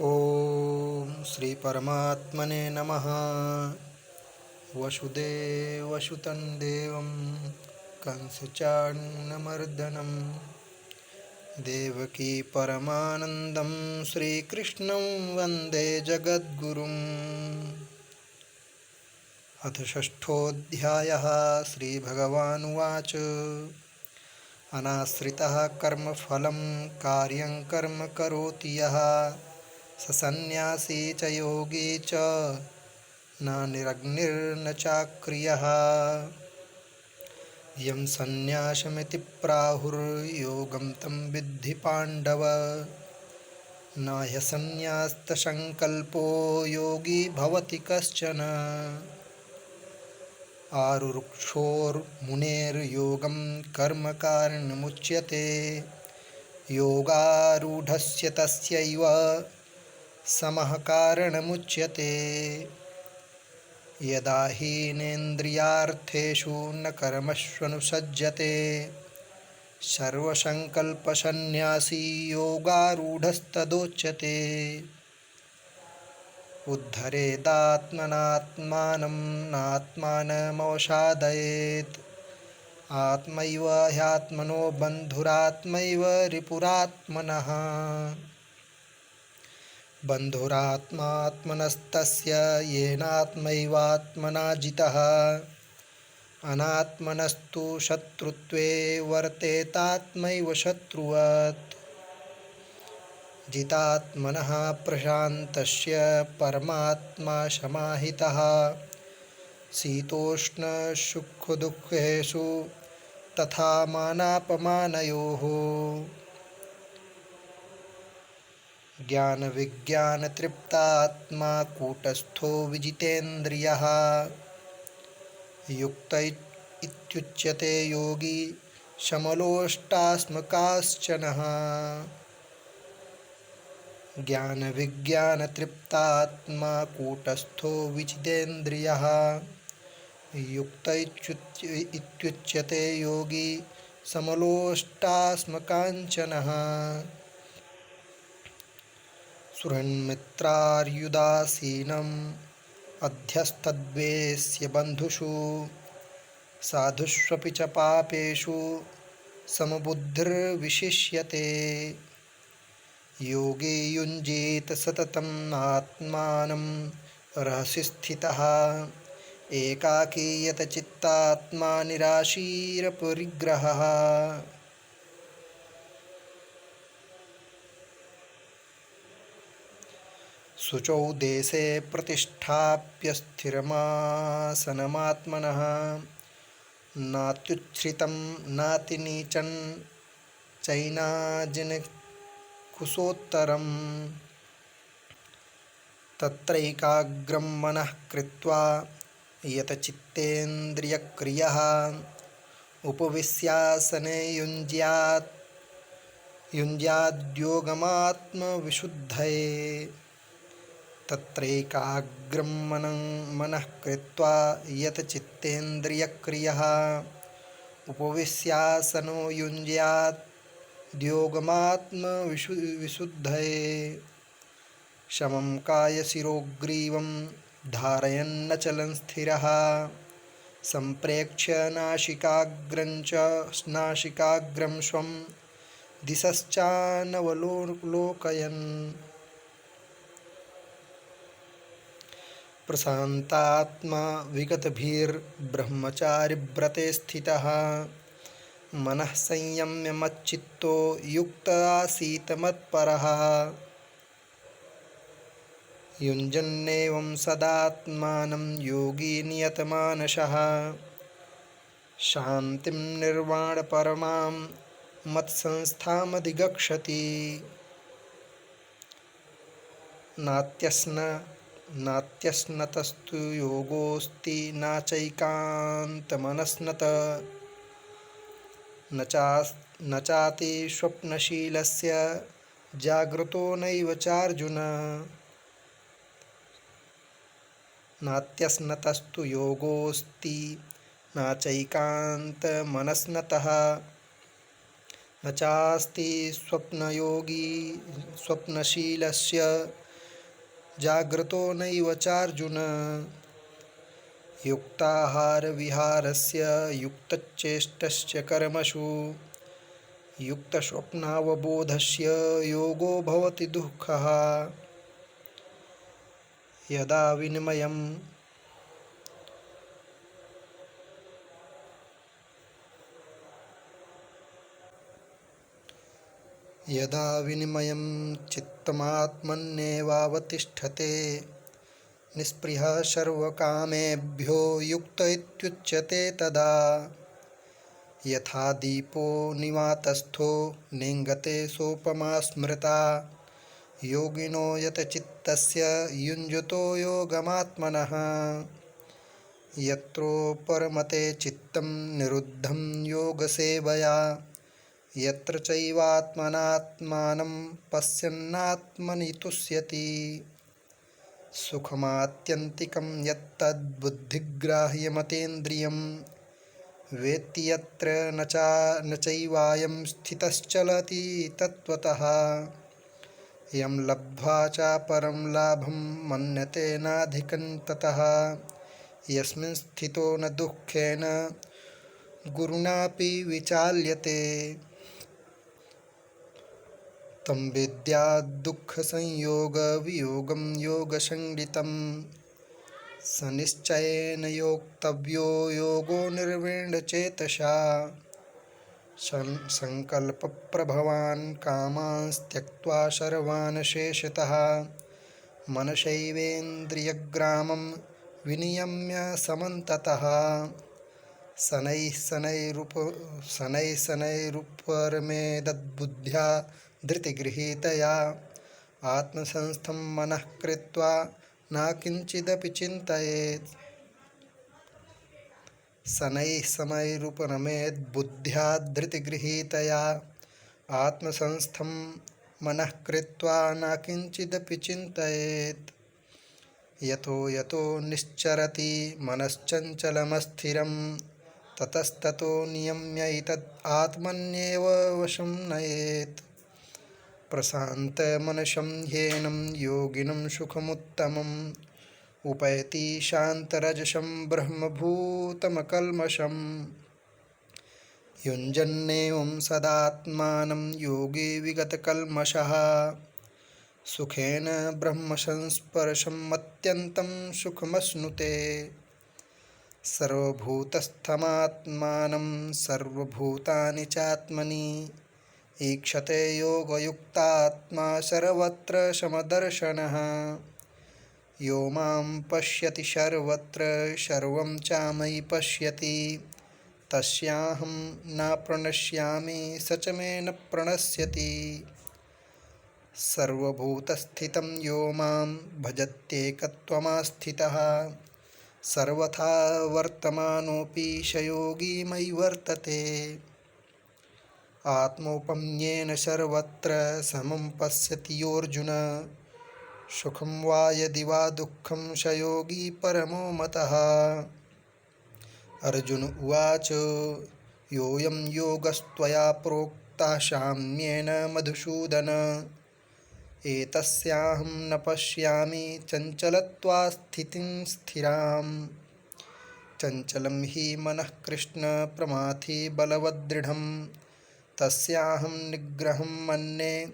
ॐ श्रीपरमात्मने नमः। वसुदेवसुतं देवं, कंसचान्नमर्दनं। देवकी परमानन्दं, श्रीकृष्णं वंदे जगद्गुरुम् अथ षष्ठोऽध्यायः, श्रीभगवानुवाच। अनाश्रितः कर्मफलं, कार्यं कर्म करोति यः। स सन्न्यासी च योगी च न निरग्निर्न चाक्रियः यं सन्न्यासमिति प्राहुर्योगं तं विद्धि पाण्डव। न ह्यसन्न्यास्तसङ्कल्पो योगी भवति कश्चन। आरुरुक्षोर्मुनेर्योगं कर्मकारणमुच्यते योगारूढस्य तस्यैव समः कारणमुच्यते यदा हीनेन्द्रियार्थेषु न कर्मष्वनुसज्जते सर्वसङ्कल्पसन्न्यासी योगारूढस्तदोच्यते। उद्धरेदात्मनात्मानं नात्मानमवसादयेत्। आत्मैव ह्यात्मनो बन्धुरात्मैव रिपुरात्मनः। बन्धुरात्मात्मनस्तस्य येनात्मैवात्मना जितः अनात्मनस्तु शत्रुत्वे वर्तेतात्मैव शत्रुवत्। जितात्मनः प्रशान्तस्य परमात्मा समाहितः शीतोष्णसुखदुःखेषु तथा मानापमानयोः। ज्ञानविज्ञानतृप्तात्मा कूटस्थो विजितेन्द्रियः। युक्त इत्युच्यते योगी समलोष्टास्मकाश्चनः ज्ञानविज्ञानतृप्तात्मा कूटस्थो विजितेन्द्रियः। युक्त इत्युच्यते योगी समलोष्टास्मकाञ्चनः सुहृन्मित्रार्युदासीनम् अध्यस्तद्वेस्य बन्धुषु साधुष्वपि च पापेषु समबुद्धिर्विशिष्यते। योगे युञ्जेत सततम् आत्मानं रहसि स्थितः एकाकी यतचित्तात्मा निराशीरपरिग्रहः शुचौ देशे प्रतिष्ठाप्य स्थिरमासनमात्मनः नात्युच्छ्रितं नातिनीचं चैनाजिनकुशोत्तरम् तत्रैकाग्रं मनः कृत्वा यतचित्तेन्द्रियक्रियः उपविश्यासने युञ्ज्यात् युञ्ज्याद्योगमात्मविशुद्धये तत्रैकाग्रं मनः मनः कृत्वा यतचित्तेन्द्रियक्रियः उपविश्यासनो युञ्ज्यात् द्योगमात्मविशु विशुद्धये। शमं कायशिरोग्रीवं धारयन्नचलं स्थिरः। सम्प्रेक्ष्य नासिकाग्रं च नासिकाग्रं स्वं दिशश्चानवलोकयन् प्रशान्तात्मा विगतभिर्ब्रह्मचारिव्रते स्थितः। मनः संयम्य मच्चित्तो युक्त आसीत् मत्परः युञ्जन्नेवं सदात्मानं योगी नियतमानसः। शान्तिं निर्वाणपरमां मत्संस्थामधिगच्छति। नात्यस्न नात्यस्नतस्तु योगोऽस्ति न चैकान्तमनस्नत न चा न चाति स्वप्नशीलस्य, जागृतो नैव चार्जुन। नात्यस्नतस्तु योगोऽस्ति न चैकान्तमनस्नतः न चास्ति स्वप्नयोगी स्वप्नशीलस्य जाग्रतो नैव चार्जुन। युक्ताहारविहारस्य युक्तचेष्टस्य कर्मसु युक्तस्वप्नावबोधस्य योगो भवति दुःखः। यदा विनिमयं यदा विनिमयं चित्तमात्मन्येवावतिष्ठते निःस्पृहः सर्वकामेभ्यो युक्त इत्युच्यते तदा। यथा दीपो निवातस्थो नेङ्गते सोपमा स्मृता योगिनो यतचित्तस्य युञ्जतो योगमात्मनः। यत्रोपरमते चित्तं निरुद्धं योगसेवया यत्र चैवात्मनात्मानं पश्यन्नात्मनि तुष्यति सुखमात्यन्तिकं यत्तद्बुद्धिग्राह्यमतेन्द्रियं वेत्ति यत्र न चा न चैवायं स्थितश्चलति तत्त्वतः। यं लब्ध्वा चापरं लाभं मन्यते नाधिकं ततः। यस्मिन् स्थितो न दुःखेन गुरुणापि विचाल्यते तं विद्याद्दुःखसंयोगवियोगं योगसङ्गितं स निश्चयेन योक्तव्यो योगो निर्वीणचेतसा सङ्कल्पप्रभवान् कामांस्त्यक्त्वा सर्वान् शेषतः। मनसैवेन्द्रियग्रामं विनियम्य समन्ततः। शनैः शनैरुप शनैः शनैरुपरमेदद्बुद्ध्या धृतिगृहीतया आत्मसंस्थं मनः कृत्वा न किञ्चिदपि चिन्तयेत् शनैः शनैरुपरमेद्बुद्ध्या धृतिगृहीतया आत्मसंस्थं मनः कृत्वा न किञ्चिदपि चिन्तयेत् यतो यतो निश्चरति मनश्चञ्चलमस्थिरं ततस्ततो नियम्यैतद् आत्मन्येव वशं नयेत् प्रशान्तमनसं ह्येनं योगिनं सुखमुत्तमम्। उपैति शान्तरजसं ब्रह्मभूतमकल्मषम्। युञ्जन्नेवं सदात्मानं योगी विगतकल्मषः। सुखेन ब्रह्मसंस्पर्शमत्यन्तं सुखमश्नुते। सर्वभूतस्थमात्मानं सर्वभूतानि ईक्षते योगयुक्तात्मा सर्वत्र समदर्शनः। यो माँ पश्यति सर्वत्र, सर्वं चामयि पश्यति। तस्याहं न प्रणश्यामि, स च मे न प्रणश्यति। सर्वभूतस्थितं यो माँ भजत्येकत्वमास्थितः। सर्वथा वर्तमानोऽपि स मयि वर्तते आत्मौपम्येन सर्वत्र समं पश्यति योऽर्जुन सुखं वा यदि वा दुःखं स योगी परमो मतः। अर्जुन उवाच योऽयं योगस्त्वया प्रोक्तः साम्येन मधुसूदन। एतस्याहं न पश्यामि चञ्चलत्वास्थितिं स्थिरां चञ्चलं हि मनः कृष्णप्रमाथि बलवदृढं तस्याहं निग्रहं मन्ये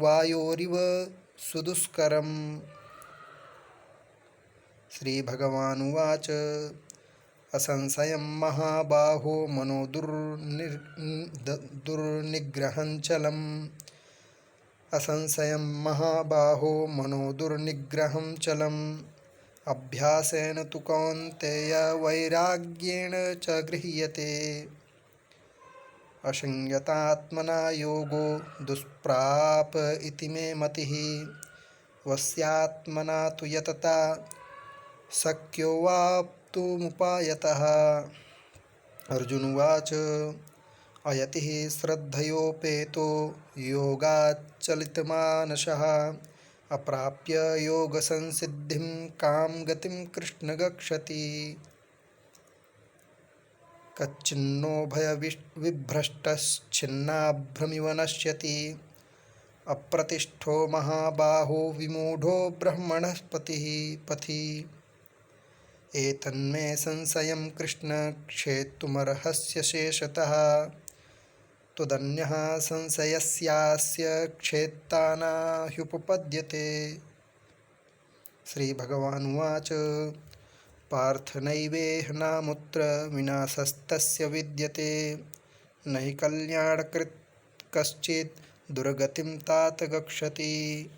वायोरिव श्रीभगवानुवाच असंशयं महाबाहो मनो दुर्निर् दुर्निग्रहञ्चलम्। असंशयं महाबाहो मनो दुर्निग्रहं चलम् अभ्यासेन तु कौन्तेय वैराग्येण च गृह्यते असंयतात्मना योगो दुष्प्राप इति मे मतिः। वस्यात्मना तु यतता शक्यो वाप्तुमुपायतः। अर्जुनुवाच अयतिः श्रद्धयोपेतो योगाच्चलितमानसः। अप्राप्य योगसंसिद्धिं कां गतिं कृष्ण गच्छति। कच्चिन्नो भयविभ्रष्टश्छिन्नाभ्रमिव नश्यति। अप्रतिष्ठो महाबाहो विमूढो ब्रह्मणः पतिः पथि। एतन्मे संशयं कृष्ण क्षेत्तुमर्हस्य शेषतः। त्वदन्यः संशयस्यास्य क्षेत्तानाह्युपपद्यते। श्रीभगवानुवाच। पार्थ नामुत्र विनाशस्तस्य विद्यते। न हि कल्याणकृत् कश्चित् दुर्गतिं तात गच्छति।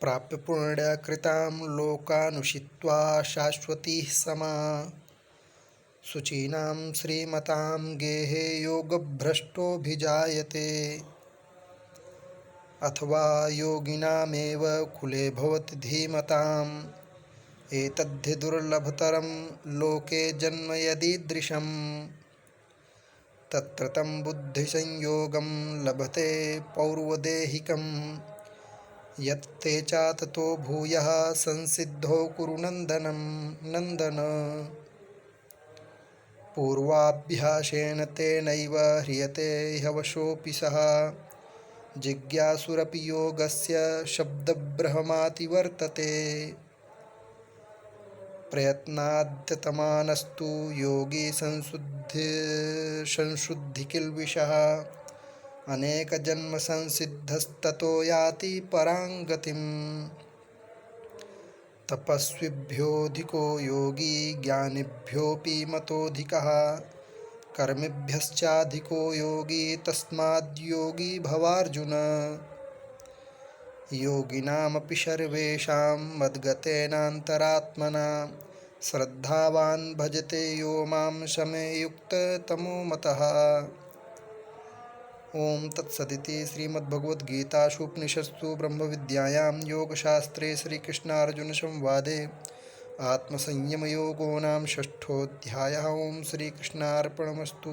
प्राप्य पुण्यकृतां लोकानुषित्वा शाश्वतीः समा। शुचीनां श्रीमतां गेहे योगभ्रष्टोऽभिजायते। अथवा योगिनामेव कुले भवति धीमताम्। एतद्धि दुर्लभतरं लोके जन्म यदीदृशम्। तत्र तं बुद्धिसंयोगं लभते पौर्वदेहिकं यत्ते चाततो भूयः संसिद्धो कुरु नन्दनं नन्दन। पूर्वाभ्यासेन तेनैव ह्रियते ह्यवशोऽपि सः। जिज्ञासुरपि योगस्य शब्दब्रह्मातिवर्तते प्रयत्नाद्यतमानस्तु योगी संशुद्धि, संशुद्धिकिल्बिषः। अनेकजन्मसंसिद्धस्ततो याति परां गतिम् तपस्विभ्योऽधिको योगी ज्ञानिभ्योऽपि मतोऽधिकः। कर्मिभ्यश्चाधिको योगी तस्माद्योगी भवार्जुन। योगिनामपि सर्वेषां मद्गतेनान्तरात्मना। श्रद्धावान् भजते यो माँ शमे युक्ततमो मतः ॐ तत्सदिति श्रीमद्भगवद्गीतासु उपनिषत्सु ब्रह्मविद्यायां योगशास्त्रे श्रीकृष्णार्जुनसंवादे। आत्मसंयमयोगो नाम षष्ठोऽध्यायः। ॐ श्रीकृष्णार्पणमस्तु।